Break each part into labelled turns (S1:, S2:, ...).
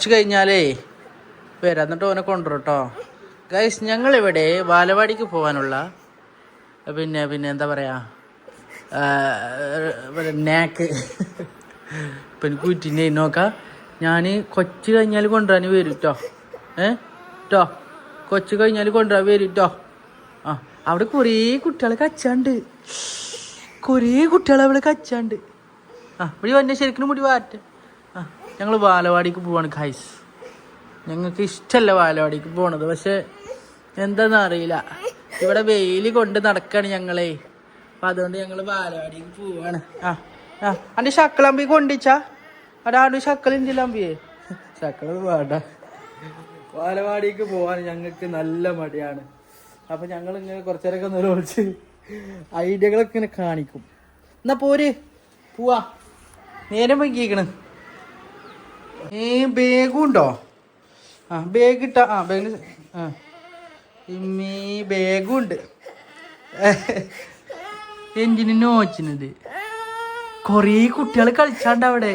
S1: കുറച്ച് കഴിഞ്ഞാലേ വരാം. എന്നിട്ട് ഓനെ കൊണ്ടുവരും കേട്ടോ. ഗൈസ് ഞങ്ങളിവിടെ ബാലവാടിക്ക് പോകാനുള്ള പിന്നെ പിന്നെ എന്താ പറയാ നാക്ക് ഇപ്പം എനിക്ക് കുറ്റിനെ നോക്കാം. ഞാൻ കൊച്ചു കഴിഞ്ഞാൽ കൊണ്ടുവരാൻ വരും കേട്ടോ ഏ? കേട്ടോ കൊച്ചു കഴിഞ്ഞാൽ കൊണ്ടുവരാൻ വരും കേട്ടോ ആ അവിടെ കുറേ കുട്ടികളെ കച്ചാണ്ട്. കുറേ കുട്ടികളെ അവിടെ കച്ചാണ്ട്. ആ ഇവിടെ വന്നെ ശരിക്കും മുടി വാറ്റ ഞങ്ങൾ ബാലവാടിക്ക് പോവാണ് ഖൈസ് ഞങ്ങൾക്ക് ഇഷ്ടമല്ല ബാലവാടിക്ക് പോണത്. പക്ഷെ എന്താന്ന് അറിയില്ല. ഇവിടെ വെയിൽ കൊണ്ട് നടക്കാണ് ഞങ്ങളെ. അപ്പൊ അതുകൊണ്ട് ഞങ്ങൾ ബാലവാടിക്ക് പോവാണ്. ആ ആ. അന്റെ ശക്കളമ്പി കൊണ്ടിച്ചാ? അടാണ്ട് ശക്കളിന്റെ അമ്പിയെ? ശക്കൾ വേണ്ട. ബാലവാടിക്ക് പോവാൻ ഞങ്ങൾക്ക് നല്ല മടിയാണ്. അപ്പൊ ഞങ്ങൾ ഇങ്ങനെ കുറച്ചേരൊക്കെ നിലവിളിച്ച് ഐഡിയകളൊക്കെ ഇങ്ങനെ കാണിക്കും. എന്നാ പോര്. പോവാ. നേരം വൈകിക്കണ് ഏ ബാഗും ഉണ്ടോ ആ ബാഗ് ഇട്ട ആ ബാഗിന് ആ. ഇമ്മീ ബാഗും ഉണ്ട് എന്തിനു നോച്ചിനത്? കൊറേ കുട്ടികൾ കളിച്ചാണ്ട് അവിടെ.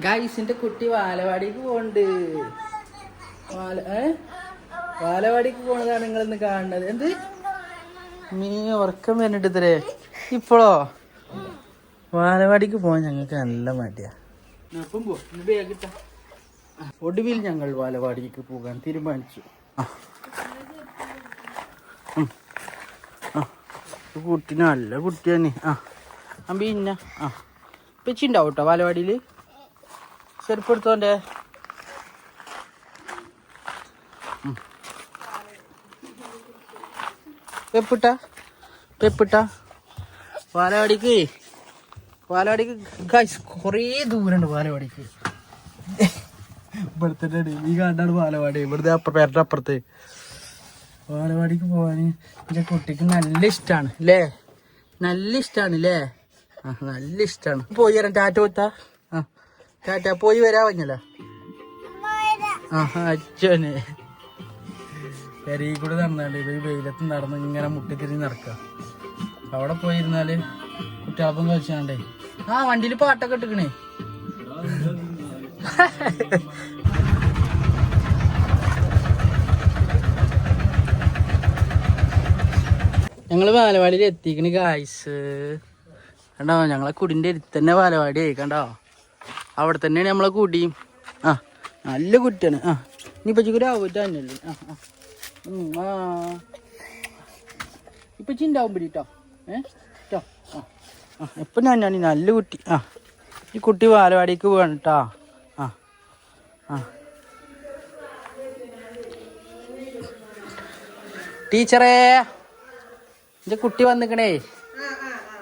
S1: ഗൈസിന്റെ കുട്ടി വാലവാടിക്ക് പോണ്ട് വാല ഏ? വാലവാടിക്ക് പോണതാണ് നിങ്ങൾ ഇന്ന് കാണുന്നത്. എന്ത്? മീ ഉറക്കം ഇത്രേ. ഇപ്പോഴോ വാലവാടിക്ക് പോകാൻ ഞങ്ങൾക്ക് നല്ല മടിയാ. ഒടുവിൽ ഞങ്ങൾ വാലവാടിക്ക് പോകാൻ തീരുമാനിച്ചു. കുട്ടി നല്ല കുട്ടിയാണ്. ആ. പിന്നെ ആ. പെച്ചി ഉണ്ടാവും കേട്ടോ വാലവാടിയിൽ ചെരുപ്പെടുത്തോന്റെ? പെപ്പിട്ട? പെപ്പിട്ട? വാലവാടിക്ക്? പാലവാടിക്ക് ഗൈസ് കുറേ ദൂരമുണ്ട് പാലവാടിക്ക് ഇവിടുത്തെ ഈ കാണ്ടാണ് പാലവാടി ഇവിടുത്തെ അപ്പുറം പേരുടെ അപ്പുറത്ത്. പാലവാടിക്ക് പോകാൻ എന്റെ കുട്ടിക്ക് നല്ല ഇഷ്ടാണ് അല്ലേ നല്ല ഇഷ്ടാണ് അല്ലേ ആ നല്ല ഇഷ്ടാണ്. പോയി വരാം. ടാറ്റ കൊടുത്താ ആ ടാറ്റ പോയി വരാ പറഞ്ഞല്ലോ. ആ അച്ഛനെ. പെരയിൽ കൂടെ നടന്നാണ്ട് ഇത് വെയിലത്ത് നടന്ന് ഇങ്ങനെ മുട്ടിത്തിരി നടക്കുക അവിടെ പോയിരുന്നാൽ കുട്ടികളപ്പം കളിച്ചാണ്ടേ ആ വണ്ടിയിൽ പാട്ടൊക്കെ ഇട്ടിക്കണേ. ഞങ്ങൾ ബാലവാടിയിൽ എത്തിക്കണ് ഗായ്സ് കണ്ടോ ഞങ്ങളെ കുടിന്റെ അടുത്ത് തന്നെ ബാലവാടി ആയി കണ്ടോ? അവിടെ തന്നെയാണ് നമ്മളെ കുടിയും ആ നല്ല കുട്ടിയാണ് ആ ഇനിയിപ്പോ ചിക്കൊരു ആവൂറ്റ തന്നെയല്ലേ ആ ആ. ഉം, ആ. ഇപ്പൊ ചിണ്ടാവും പിടിട്ടോ ഏ ട്ടോ. ആ ആ ഇപ്പൊ ഞാൻ ഞാൻ നല്ല കുട്ടി. ആ. ഈ കുട്ടി ബാലവാടിക്ക് പോകണം കേട്ടോ ആ. ആ. ടീച്ചറേ എന്റെ കുട്ടി വന്നിക്കണേ.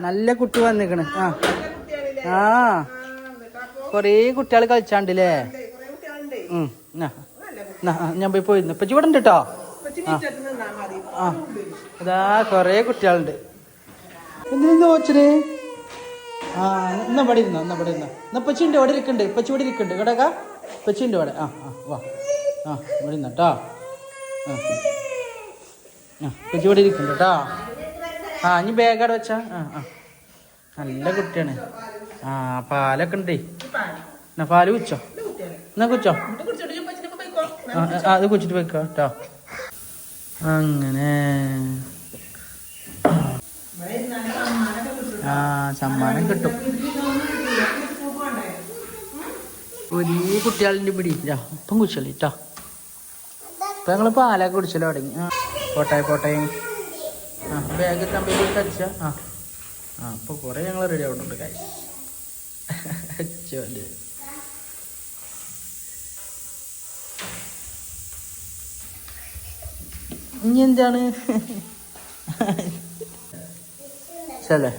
S1: നല്ല കുട്ടി വന്നിക്കണ്. ആ. ആ. കൊറേ കുട്ടികൾ കളിച്ചാണ്ടില്ലേ? ഞാൻ പോയി പോയിരുന്നു. ഇപ്പൊ ഇവിടെ ഉണ്ട് കേട്ടോ ആ. അതാ കൊറേ കുട്ടികളുണ്ട്. എന്തിനാ ഓച്ചന്? ആ എന്നാ ഇവിടെ ഇരുന്നോ എന്നാ ഇവിടെ ഇരുന്നോ. എന്നാ പച്ചിന്റെ ഇവിടെ ഇരിക്കണ്ട് പച്ചി ഇവിടെ ഇരിക്കണ്ട്. ഇവിടെക്കാ പച്ചിന്റെ ഇവിടെ ആ ആ വാ. ആ ഇവിടെ ഇരുന്നോ കേട്ടോ ആ ആ ഇവിടെ ഇരിക്കണ്ട് കേട്ടോ ആ ഇനി ബാഗ് അവിടെ വെച്ചാ? ആ ആ. നല്ല കുട്ടിയാണ്. ആ പാലൊക്കെ ഉണ്ടേ. എന്നാ പാൽ കുച്ചോ എന്നാ കുച്ചോ അത് കുച്ചിട്ട് വെക്കാം കേട്ടോ അങ്ങനെ. ആ സമ്മാനം കിട്ടും. വലിയ കുട്ടികളുടെ പിടി ഇപ്പം കുടിച്ചല്ലേ കേട്ടോ ഇപ്പൊ ഞങ്ങൾ പാലൊക്കെ കുടിച്ചല്ലോ തുടങ്ങി. ആ പോട്ടെ പോട്ടെ. ആ ബാഗ് കമ്പനി അടിച്ച ആ ആ അപ്പൊ കുറെ ഞങ്ങൾ റെഡി ആവുന്നുണ്ട് കായ് അച്ചോന്റെ ഇനി എന്താണ്? ചെല്ലേ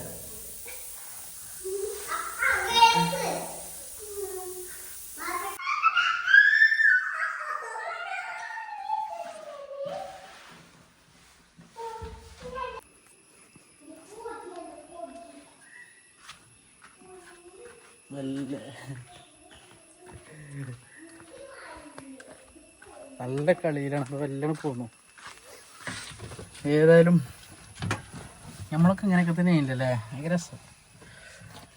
S1: നല്ല നല്ല കളിയിലാണ്. അപ്പോൾ വല്ലണം പോന്നു. ഏതായാലും നമ്മളൊക്കെ ഇങ്ങനെയൊക്കെ തന്നെ ഇല്ലല്ലേ ഭയങ്കര രസം.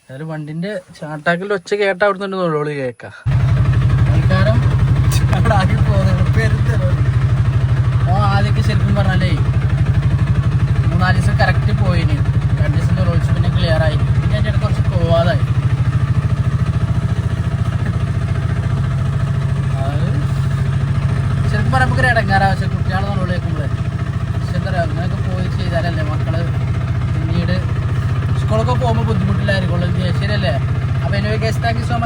S1: ഏതായാലും വണ്ടിന്റെ ചാട്ടാക്കിൽ ഒച്ച കേട്ടാ അവിടെ നിന്ന് ഒളോളി കേൾക്കാം തൽക്കാലം ഓ ആദ്യമൊക്കെ ശരിക്കും പറഞ്ഞാലേ മൂന്നാൽ ദിവസം കറക്റ്റ് പോയിന്. രണ്ടു ദിവസം pega sua